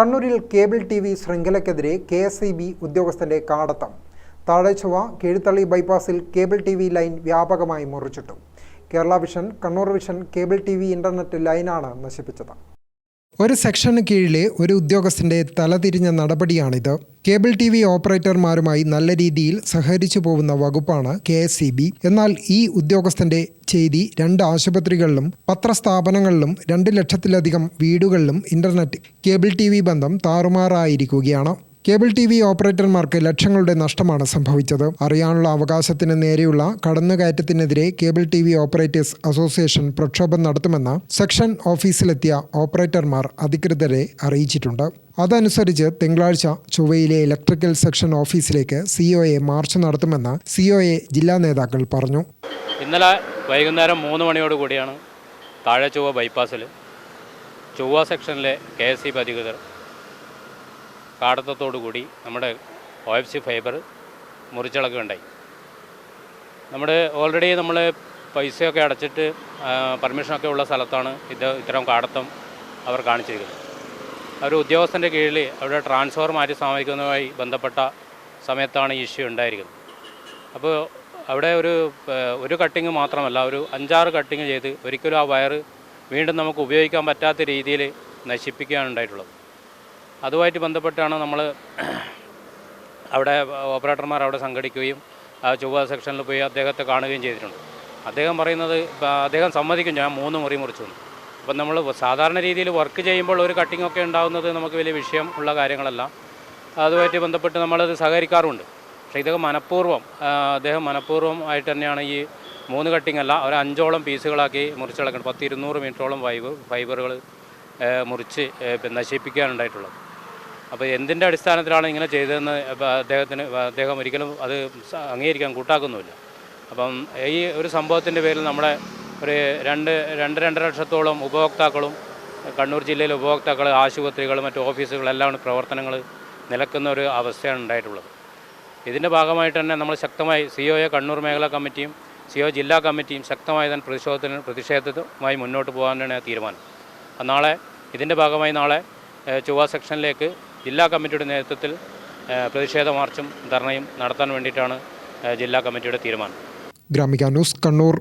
കണ്ണൂരിൽ cable T V ശൃംഖലയ്ക്കെതിരെ K S E B ഉദ്യോഗസ്ഥന്റെ കാടത്തം. താഴെച്ചുവ കീഴ്ത്തള്ളി ബൈപ്പാസിൽ കേബിൾ ടി വി ലൈൻ വ്യാപകമായി മുറിച്ചിട്ടു. Kerala vision Kannur vision cable T V internet ലൈനാണ് നശിപ്പിച്ചത്. ഒരു സെക്ഷന് കീഴിലെ ഒരു ഉദ്യോഗസ്ഥന്റെ തലതിരിഞ്ഞ നടപടിയാണിത്. കേബിൾ ടി വി ഓപ്പറേറ്റർമാരുമായി നല്ല രീതിയിൽ സഹകരിച്ചു പോകുന്ന വകുപ്പാണ് കെ എസ് സി ബി. എന്നാൽ ഈ ഉദ്യോഗസ്ഥന്റെ ചെയ്തി രണ്ട് ആശുപത്രികളിലും പത്രസ്ഥാപനങ്ങളിലും രണ്ട് ലക്ഷത്തിലധികം വീടുകളിലും ഇന്റർനെറ്റ് കേബിൾ ടി ബന്ധം താറുമാറായിരിക്കുകയാണ്. കേബിൾ ടി വി ഓപ്പറേറ്റർമാർക്ക് ലക്ഷങ്ങളുടെ നഷ്ടമാണ് സംഭവിച്ചത്. അറിയാനുള്ള അവകാശത്തിന് നേരെയുള്ള കടന്നുകയറ്റത്തിനെതിരെ cable T V operators association പ്രക്ഷോഭം നടത്തുമെന്ന് സെക്ഷൻ ഓഫീസിലെത്തിയ ഓപ്പറേറ്റർമാർ അധികൃതരെ അറിയിച്ചിട്ടുണ്ട്. അതനുസരിച്ച് തിങ്കളാഴ്ച ചൊവ്വയിലെ ഇലക്ട്രിക്കൽ സെക്ഷൻ ഓഫീസിലേക്ക് സിഒഎ മാർച്ച് നടത്തുമെന്ന് സിഒഎ ജില്ലാ നേതാക്കൾ പറഞ്ഞു. ഇന്നലെ വൈകുന്നേരം മൂന്ന് മണിയോട് കൂടിയാണ് താഴെ ചൊവ്വ ബൈപ്പാസിൽ ചൊവ്വ സെക്ഷനിലെ കെ എസ് സി അധികൃതർ കൂടി നമ്മുടെ ഒ എഫ് സി ഫൈബർ മുറിച്ചിളക്കുകയുണ്ടായി നമ്മുടെ ഓൾറെഡി നമ്മൾ പൈസയൊക്കെ അടച്ചിട്ട് പെർമിഷനൊക്കെ ഉള്ള സ്ഥലത്താണ് ഇത് ഇത്തരം കാടത്തം അവർ കാണിച്ചിരിക്കുന്നത്. അവർ ഉദ്യോഗസ്ഥന്റെ കീഴിൽ അവിടെ ട്രാൻസ്ഫർ മാറ്റി സ്ഥാപിക്കുന്നതുമായി ബന്ധപ്പെട്ട സമയത്താണ് ഈ ഇഷ്യൂ ഉണ്ടായിരിക്കുന്നത്. അപ്പോൾ അവിടെ ഒരു ഒരു കട്ടിങ് മാത്രമല്ല ഒരു അഞ്ചാറ് കട്ടിങ് ചെയ്ത് ഒരിക്കലും ആ വയർ വീണ്ടും നമുക്ക് ഉപയോഗിക്കാൻ പറ്റാത്ത രീതിയിൽ നശിപ്പിക്കുകയാണ് ഉണ്ടായിട്ടുള്ളത്. അതുമായിട്ട് ബന്ധപ്പെട്ടാണ് നമ്മൾ അവിടെ ഓപ്പറേറ്റർമാർ അവിടെ സംഘടിക്കുകയും ചൊവ്വ സെക്ഷനിൽ പോയി അദ്ദേഹത്തെ കാണുകയും ചെയ്തിട്ടുണ്ട്. അദ്ദേഹം പറയുന്നത് അദ്ദേഹം സമ്മതിക്കും. ഞാൻ മൂന്ന് മുറി മുറിച്ചു അപ്പം നമ്മൾ സാധാരണ രീതിയിൽ വർക്ക് ചെയ്യുമ്പോൾ ഒരു കട്ടിംഗ് ഒക്കെ ഉണ്ടാകുന്നത് നമുക്ക് വലിയ വിഷയം ഉള്ള കാര്യങ്ങളല്ല. അതുമായിട്ട് ബന്ധപ്പെട്ട് നമ്മളത് സഹകരിക്കാറുമുണ്ട് പക്ഷേ ഇതൊക്കെ മനഃപൂർവം അദ്ദേഹം മനഃപൂർവം ആയിട്ട് തന്നെയാണ് ഈ മൂന്ന് കട്ടിംഗ് അല്ല ഒരു അഞ്ചോളം പീസുകളാക്കി മുറിച്ചിളക്കുന്നത് പത്ത് ഇരുന്നൂറ് മീറ്ററോളം ഫൈബർ ഫൈബറുകൾ മുറിച്ച് നശിപ്പിക്കാനുണ്ടായിട്ടുള്ളത്. അപ്പോൾ എന്തിന്റെ അടിസ്ഥാനത്തിലാണ് ഇങ്ങനെ ചെയ്തതെന്ന് അദ്ദേഹത്തിന് അദ്ദേഹം ഒരിക്കലും അത് അംഗീകരിക്കാൻ കൂട്ടാക്കുന്നുമില്ല. അപ്പം ഈ ഒരു സംഭവത്തിന്റെ പേരിൽ നമ്മുടെ ഒരു രണ്ട് രണ്ട് രണ്ടര ലക്ഷത്തോളം ഉപഭോക്താക്കളും കണ്ണൂർ ജില്ലയിലെ ഉപഭോക്താക്കൾ ആശുപത്രികൾ മറ്റു ഓഫീസുകളെല്ലാം പ്രവർത്തനങ്ങൾ നിലക്കുന്ന ഒരു അവസ്ഥയാണ് ഉണ്ടായിട്ടുള്ളത്. ഇതിന്റെ ഭാഗമായിട്ട് തന്നെ നമ്മൾ ശക്തമായി സി ഒ കണ്ണൂർ മേഖലാ കമ്മിറ്റിയും സി ഒ ജില്ലാ കമ്മിറ്റിയും ശക്തമായി തന്നെ പ്രതിഷേധത്തിന് പ്രതിഷേധവുമായി മുന്നോട്ട് പോകാനാണ് തീരുമാനം. നാളെ ഇതിന്റെ ഭാഗമായി നാളെ ചുവ സെക്ഷനിലേക്ക് ജില്ലാ കമ്മിറ്റിയുടെ നേതൃത്വത്തിൽ പ്രതിഷേധ മാർച്ചും ധർണയും നടത്താൻ വേണ്ടിയിട്ടാണ് ജില്ലാ കമ്മിറ്റിയുടെ തീരുമാനം. ഗ്രാമിക ന്യൂസ് കണ്ണൂർ.